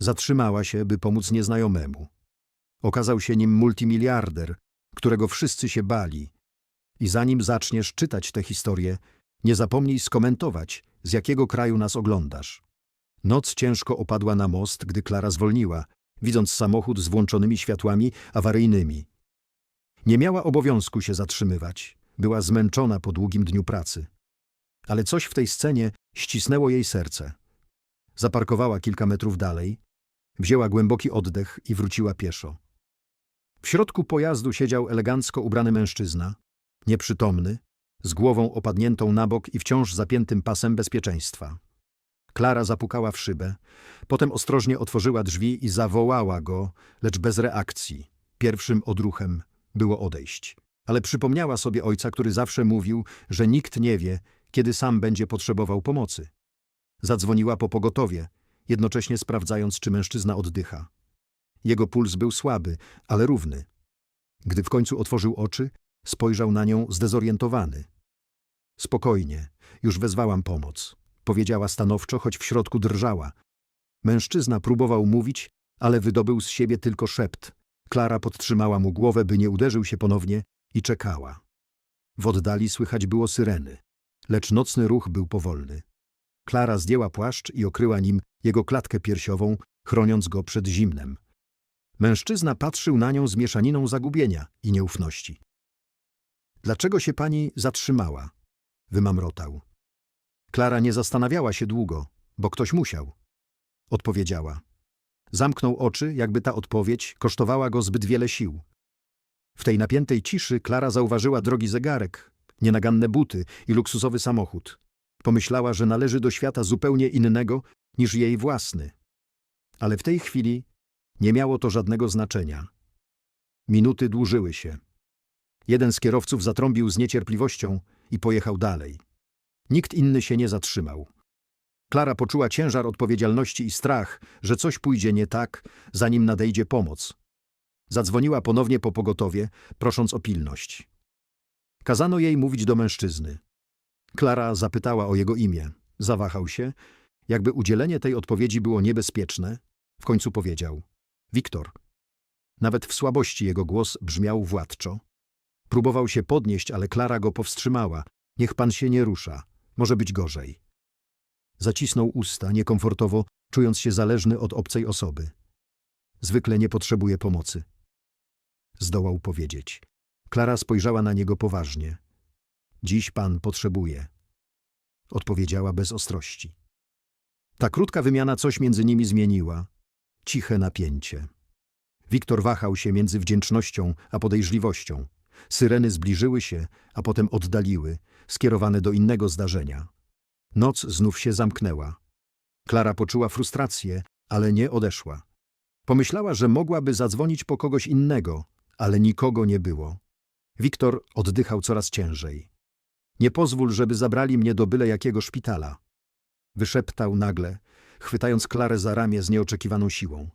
Zatrzymała się, by pomóc nieznajomemu. Okazał się nim multimiliarder, którego wszyscy się bali. I zanim zaczniesz czytać tę historię, nie zapomnij skomentować, z jakiego kraju nas oglądasz. Noc ciężko opadła na most, gdy Klara zwolniła, widząc samochód z włączonymi światłami awaryjnymi. Nie miała obowiązku się zatrzymywać. Była zmęczona po długim dniu pracy. Ale coś w tej scenie ścisnęło jej serce. Zaparkowała kilka metrów dalej, wzięła głęboki oddech i wróciła pieszo. W środku pojazdu siedział elegancko ubrany mężczyzna, nieprzytomny, z głową opadniętą na bok i wciąż zapiętym pasem bezpieczeństwa. Klara zapukała w szybę, potem ostrożnie otworzyła drzwi i zawołała go, lecz bez reakcji. Pierwszym odruchem było odejść. Ale przypomniała sobie ojca, który zawsze mówił, że nikt nie wie, kiedy sam będzie potrzebował pomocy. Zadzwoniła po pogotowie, jednocześnie sprawdzając, czy mężczyzna oddycha. Jego puls był słaby, ale równy. Gdy w końcu otworzył oczy, spojrzał na nią zdezorientowany. Spokojnie, już wezwałam pomoc, powiedziała stanowczo, choć w środku drżała. Mężczyzna próbował mówić, ale wydobył z siebie tylko szept. Klara podtrzymała mu głowę, by nie uderzył się ponownie i czekała. W oddali słychać było syreny, lecz nocny ruch był powolny. Klara zdjęła płaszcz i okryła nim jego klatkę piersiową, chroniąc go przed zimnem. Mężczyzna patrzył na nią z mieszaniną zagubienia i nieufności. Dlaczego się pani zatrzymała? Wymamrotał. Klara nie zastanawiała się długo, bo ktoś musiał. Odpowiedziała. Zamknął oczy, jakby ta odpowiedź kosztowała go zbyt wiele sił. W tej napiętej ciszy Klara zauważyła drogi zegarek, nienaganne buty i luksusowy samochód. Pomyślała, że należy do świata zupełnie innego niż jej własny. Ale w tej chwili nie miało to żadnego znaczenia. Minuty dłużyły się. Jeden z kierowców zatrąbił z niecierpliwością i pojechał dalej. Nikt inny się nie zatrzymał. Klara poczuła ciężar odpowiedzialności i strach, że coś pójdzie nie tak, zanim nadejdzie pomoc. Zadzwoniła ponownie po pogotowie, prosząc o pilność. Kazano jej mówić do mężczyzny. Klara zapytała o jego imię. Zawahał się, jakby udzielenie tej odpowiedzi było niebezpieczne. W końcu powiedział: Wiktor. Nawet w słabości jego głos brzmiał władczo. Próbował się podnieść, ale Klara go powstrzymała. Niech pan się nie rusza. Może być gorzej. Zacisnął usta, niekomfortowo, czując się zależny od obcej osoby. Zwykle nie potrzebuje pomocy. Zdołał powiedzieć. Klara spojrzała na niego poważnie. Dziś pan potrzebuje. Odpowiedziała bez ostrości. Ta krótka wymiana coś między nimi zmieniła. Ciche napięcie. Wiktor wahał się między wdzięcznością a podejrzliwością. Syreny zbliżyły się, a potem oddaliły, skierowane do innego zdarzenia. Noc znów się zamknęła. Klara poczuła frustrację, ale nie odeszła. Pomyślała, że mogłaby zadzwonić po kogoś innego, ale nikogo nie było. Wiktor oddychał coraz ciężej. Nie pozwól, żeby zabrali mnie do byle jakiego szpitala. Wyszeptał nagle, chwytając Klarę za ramię z nieoczekiwaną siłą.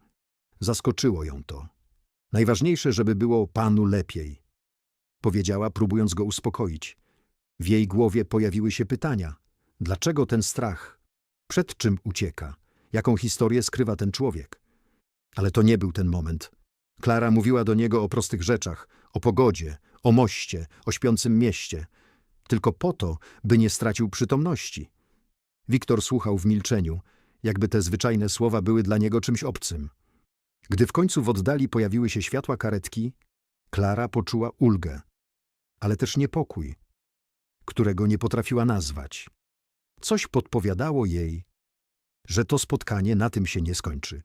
Zaskoczyło ją to. Najważniejsze, żeby było panu lepiej. Powiedziała, próbując go uspokoić. W jej głowie pojawiły się pytania. Dlaczego ten strach? Przed czym ucieka? Jaką historię skrywa ten człowiek? Ale to nie był ten moment. Klara mówiła do niego o prostych rzeczach, o pogodzie, o moście, o śpiącym mieście. Tylko po to, by nie stracił przytomności. Wiktor słuchał w milczeniu, jakby te zwyczajne słowa były dla niego czymś obcym. Gdy w końcu w oddali pojawiły się światła karetki, Klara poczuła ulgę, ale też niepokój, którego nie potrafiła nazwać. Coś podpowiadało jej, że to spotkanie na tym się nie skończy,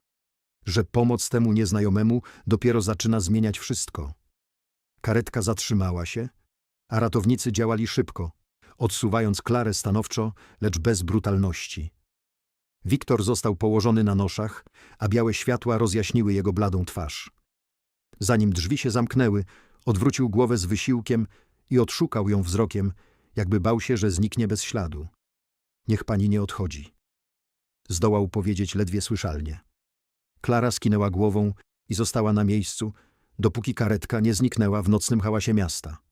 że pomoc temu nieznajomemu dopiero zaczyna zmieniać wszystko. Karetka zatrzymała się, a ratownicy działali szybko, odsuwając Klarę stanowczo, lecz bez brutalności. Wiktor został położony na noszach, a białe światła rozjaśniły jego bladą twarz. Zanim drzwi się zamknęły, odwrócił głowę z wysiłkiem i odszukał ją wzrokiem, jakby bał się, że zniknie bez śladu. Niech pani nie odchodzi. Zdołał powiedzieć ledwie słyszalnie. Klara skinęła głową i została na miejscu, dopóki karetka nie zniknęła w nocnym hałasie miasta.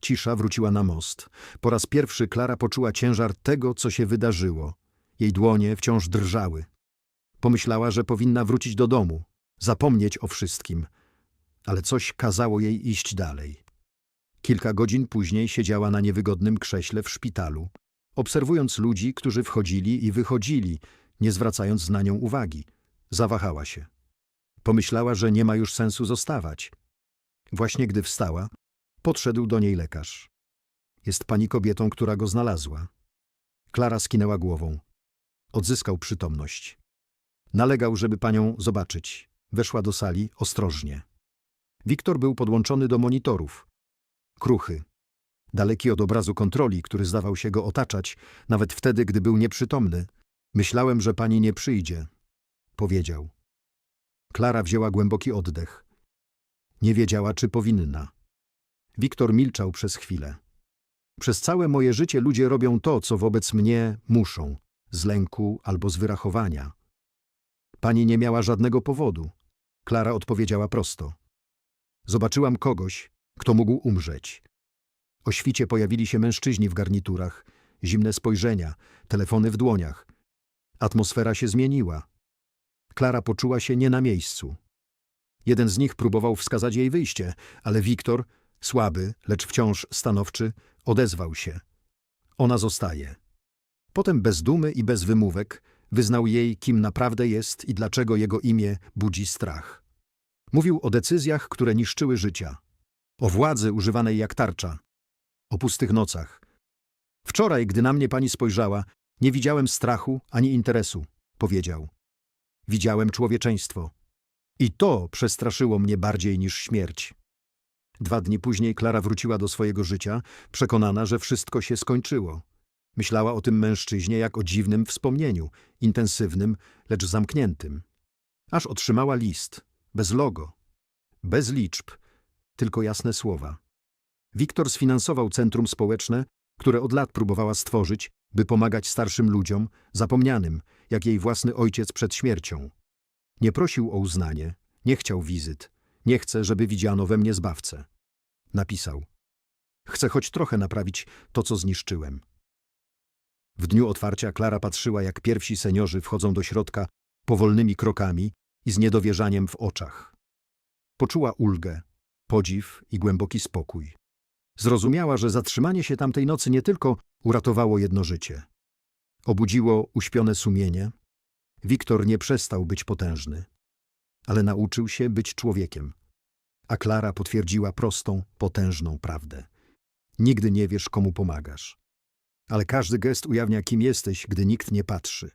Cisza wróciła na most. Po raz pierwszy Klara poczuła ciężar tego, co się wydarzyło. Jej dłonie wciąż drżały. Pomyślała, że powinna wrócić do domu, zapomnieć o wszystkim, ale coś kazało jej iść dalej. Kilka godzin później siedziała na niewygodnym krześle w szpitalu, obserwując ludzi, którzy wchodzili i wychodzili, nie zwracając na nią uwagi. Zawahała się. Pomyślała, że nie ma już sensu zostawać. Właśnie gdy wstała, podszedł do niej lekarz. Jest pani kobietą, która go znalazła. Klara skinęła głową. Odzyskał przytomność. Nalegał, żeby panią zobaczyć. Weszła do sali ostrożnie. Wiktor był podłączony do monitorów. Kruchy. Daleki od obrazu kontroli, który zdawał się go otaczać, nawet wtedy, gdy był nieprzytomny. Myślałem, że pani nie przyjdzie. Powiedział. Klara wzięła głęboki oddech. Nie wiedziała, czy powinna. Wiktor milczał przez chwilę. Przez całe moje życie ludzie robią to, co wobec mnie muszą, z lęku albo z wyrachowania. Pani nie miała żadnego powodu. Klara odpowiedziała prosto. Zobaczyłam kogoś, kto mógł umrzeć. O świcie pojawili się mężczyźni w garniturach, zimne spojrzenia, telefony w dłoniach. Atmosfera się zmieniła. Klara poczuła się nie na miejscu. Jeden z nich próbował wskazać jej wyjście, ale Wiktor, słaby, lecz wciąż stanowczy, odezwał się. Ona zostaje. Potem bez dumy i bez wymówek wyznał jej, kim naprawdę jest i dlaczego jego imię budzi strach. Mówił o decyzjach, które niszczyły życia. O władzy używanej jak tarcza. O pustych nocach. Wczoraj, gdy na mnie pani spojrzała, nie widziałem strachu ani interesu, powiedział. Widziałem człowieczeństwo. I to przestraszyło mnie bardziej niż śmierć. Dwa dni później Klara wróciła do swojego życia, przekonana, że wszystko się skończyło. Myślała o tym mężczyźnie jak o dziwnym wspomnieniu, intensywnym, lecz zamkniętym. Aż otrzymała list, bez logo, bez liczb, tylko jasne słowa. Wiktor sfinansował centrum społeczne, które od lat próbowała stworzyć, by pomagać starszym ludziom, zapomnianym, jak jej własny ojciec przed śmiercią. Nie prosił o uznanie, nie chciał wizyt, nie chce, żeby widziano we mnie zbawcę. Napisał. Chcę choć trochę naprawić to, co zniszczyłem. W dniu otwarcia Klara patrzyła, jak pierwsi seniorzy wchodzą do środka powolnymi krokami i z niedowierzaniem w oczach. Poczuła ulgę, podziw i głęboki spokój. Zrozumiała, że zatrzymanie się tamtej nocy nie tylko uratowało jedno życie. Obudziło uśpione sumienie. Wiktor nie przestał być potężny, ale nauczył się być człowiekiem. A Klara potwierdziła prostą, potężną prawdę. Nigdy nie wiesz, komu pomagasz. Ale każdy gest ujawnia, kim jesteś, gdy nikt nie patrzy.